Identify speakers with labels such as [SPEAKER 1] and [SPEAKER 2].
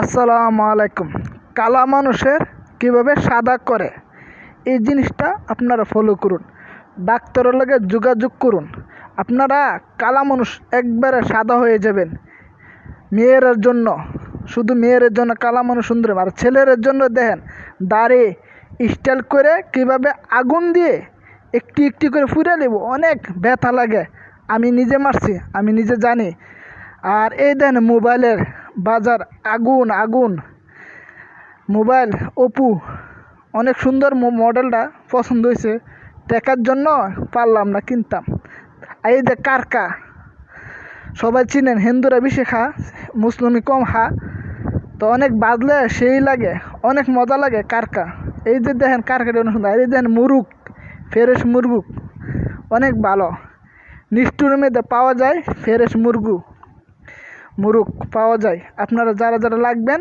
[SPEAKER 1] আসসালামু আলাইকুম। কালা মানুষের কীভাবে সাদা করে? এই জিনিসটা আপনারা ফলো করুন। ডাক্তারের লগে যোগাযোগ করুন। আপনারা কালা মানুষ একবারে সাদা হয়ে যাবেন। মেয়েদের জন্য, শুধু মেয়েদের জন্য কালা মানুষ সুন্দর আর ছেলের জন্য দেখেন, দাড়ি স্টাইল করে কীভাবে আগুন দিয়ে একটি একটি করে ফুরে নেব। অনেক ব্যথা লাগে। আমি নিজে মারছি, আমি নিজে জানি। আর এই দেন মোবাইলের বাজার, আগুন আগুন। মোবাইল ওপো অনেক সুন্দর মডেলটা পছন্দ হয়েছে। টাকার জন্য পারলাম না, কিনতাম। এই যে কারকা, সবাই চিনেন, হিন্দুরা বেশি খা মুসলিমি কম খা। তো অনেক বাজলে সেই লাগে, অনেক মজা লাগে কারকা। এই যে দেখেন কারকাটা অনেক সুন্দর। এই দেখেন মুরুগ ফ্রেশ মুরগু অনেক ভালো। নিষ্ঠুর মধ্যে পাওয়া যায় ফ্রেশ মুরগু। মুরুগ পাওয়া যায়। আপনারা যারা যারা লাগবেন